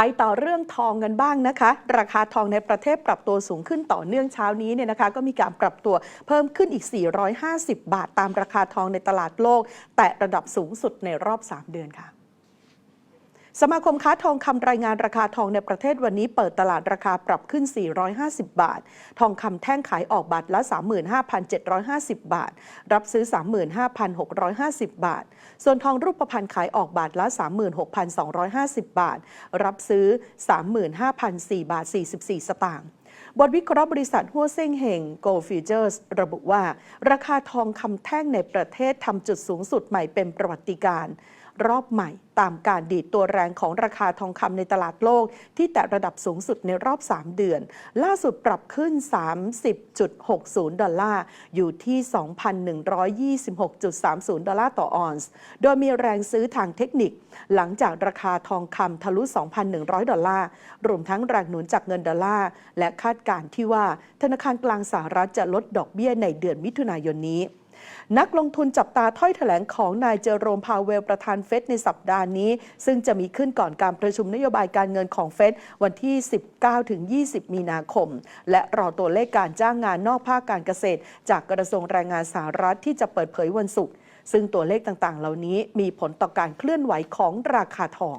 ไปต่อเรื่องทองกันบ้างนะคะ ราคาทองในประเทศปรับตัวสูงขึ้นต่อเนื่องเช้านี้เนี่ยนะคะ ก็มีการปรับตัวเพิ่มขึ้นอีก 450 บาท ตามราคาทองในตลาดโลก แต่ระดับสูงสุดในรอบ 3 เดือนค่ะ สมาคมค้าทองคำรายงานราคาทองในประเทศวันนี้เปิดตลาดราคาปรับขึ้น 450 บาท ทองคำแท่งขายออกบาทละ 35,750 บาท รับซื้อ 35,650 บาท ส่วนทองรูปพรรณขายออกบาทละ 36,250 บาท รับซื้อ 35,004บาท 44 สตางค์บทวิเคราะห์บริษัทหัวเซ่งเฮง Gold Futures ระบุว่า ราคาทองคำแท่งในประเทศทำจุดสูงสุดใหม่เป็นประวัติการณ์ รอบใหม่ ตามการดีดตัวแรงของราคาทองคำในตลาดโลก ที่แตะระดับสูงสุดในรอบ 3 เดือน ล่าสุดปรับขึ้น 30.60 ดอลลาร์ อยู่ที่ 2,126.30 ดอลลาร์ต่อออนซ์ โดยมีแรงซื้อทางเทคนิค หลังจากราคาทองคำทะลุ 2,100 ดอลลาร์ รวมทั้งแรงหนุนจากเงินดอลลาร์ และคาดการณ์ที่ว่าธนาคารกลางสหรัฐจะลดดอกเบี้ยในเดือนมิถุนายนนี้ นักลงทุนจับตาถ้อยแถลงของนายเจอโรมพาเวลประธานเฟดในสัปดาห์นี้ ซึ่งจะมีขึ้นก่อนการประชุมนโยบายการเงินของเฟดวันที่ 19-20 มีนาคม และรอตัวเลขการจ้างงานนอกภาคการเกษตร จากกระทรวงแรงงานสหรัฐที่จะเปิดเผยวันศุกร์ซึ่งตัวเลขต่างๆ เหล่านี้มีผลต่อการเคลื่อนไหวของราคาทอง